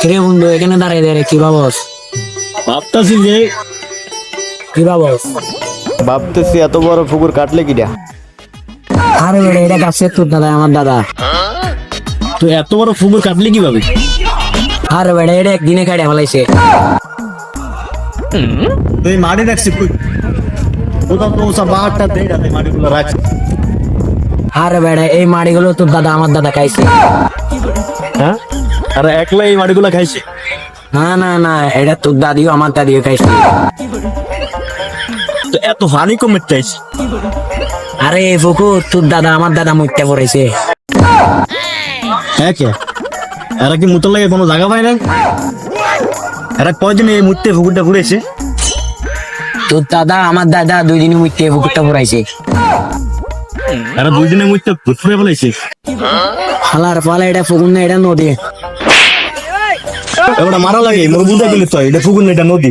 কিরে বন্ধু এখানে দাঁড়িয়ে দাঁড়িয়ে কি ভাবস? ভাবতাছি যে কি ভাবস? ভাবতেছি এত বড় পুকুর কাটলে কিটা আরে বেড়ে এটা কাছে তোর দাদা আমার দাদা। তুই এত বড় ফুকুর কাটলি কীভাবে? আরে বেড়ে এটা একদিনে কাটে ফেলাইছে। তুই মাটি কই? কোথাও তো ওসব বাহারটা দেই না মাটিগুলো রাখছি। আরে বেড়ে এই মাড়িগুলো তোর দাদা আমার দাদা খাইছে। হ্যাঁ? আরে একলা এই মাটিগুলো খাইছে। না না না এটা তোর দাদিও আমার দাদিও খাইছে। তো এত হানি কমে চাইছে আরে পুকুর তোর দাদা আমার দাদা মুইতে পড়েছে। হ্যাঁ কে? এরা কি মুতর লাগে কোনো জায়গা পায় না এরা কয়দিন এই মুহূর্তে পুকুরটা ঘুরেছে? তোর দাদা আমার দাদা দুই দিন মুইতে পুকুরটা পড়াইছে এরা দুই দিনের মুহূর্তে ঘুরে ফেলাইছে। হালার পালা এটা পুকুর না এটা নদী। ওটা মারা লাগে মোর বুঝা গেলে তো এটা পুকুর এটা নদী।